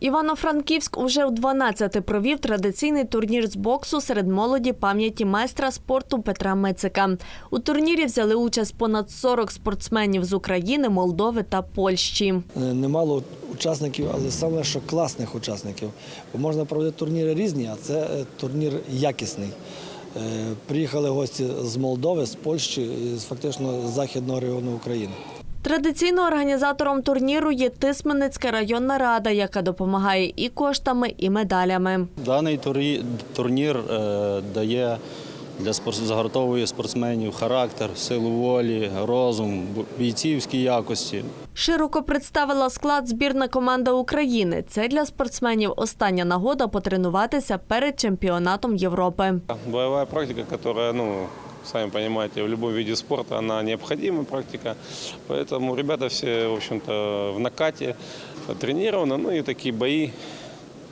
Івано-Франківськ уже у 12 провів традиційний турнір з боксу серед молоді пам'яті майстра спорту Петра Мицика. У турнірі взяли участь понад 40 спортсменів з України, Молдови та Польщі. Е, Немало учасників, але саме що класних учасників. Бо можна проводити турніри різні, а це е, турнір якісний. Е, Приїхали гості з Молдови, з Польщі, з фактично з західного регіону України. Традиційно організатором турніру є Тисменницька районна рада, яка допомагає і коштами, і медалями. Даний турнір е, дає для спорт- спортсменів характер, силу волі, розум, бійцівські якості. Широко представила склад збірна команда України. Це для спортсменів остання нагода потренуватися перед чемпіонатом Європи. Боевая практика, которая, ну, сами понимаете, в любом виде спорта, она необходима практика. Поэтому ребята все, в общем-то, в накате тренированы. Ну и такие бои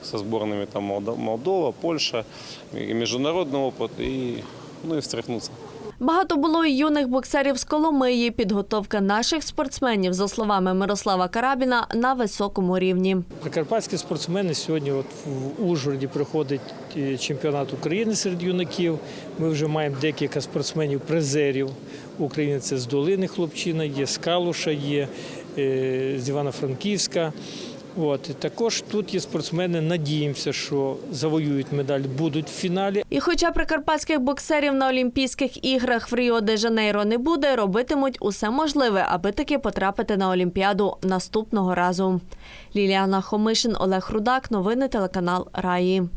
со сборными там Молдо- Молдова, Польша, и международный опыт, и, ну и встряхнуться. Багато було і юних боксерів з Коломиї. Підготовка наших спортсменів, за словами Мирослава Карабіна, на високому рівні. Прикарпатські спортсмени сьогодні от в Ужгороді проходить е, чемпіонат України серед юнаків. Ми вже маємо декілька спортсменів призерів України. Це з Долини хлопчина, є з Калуша, є е, з Івано-Франківська. От також тут є спортсмени. Надіємося, що завоюють медаль, будуть в фіналі. І хоча прикарпатських боксерів на Олімпійських іграх в Ріо де Жанейро не буде, робитимуть усе можливе, аби таки потрапити на Олімпіаду наступного разу. Ліліана Хомишин, Олег Рудак. Новини телеканал Раї.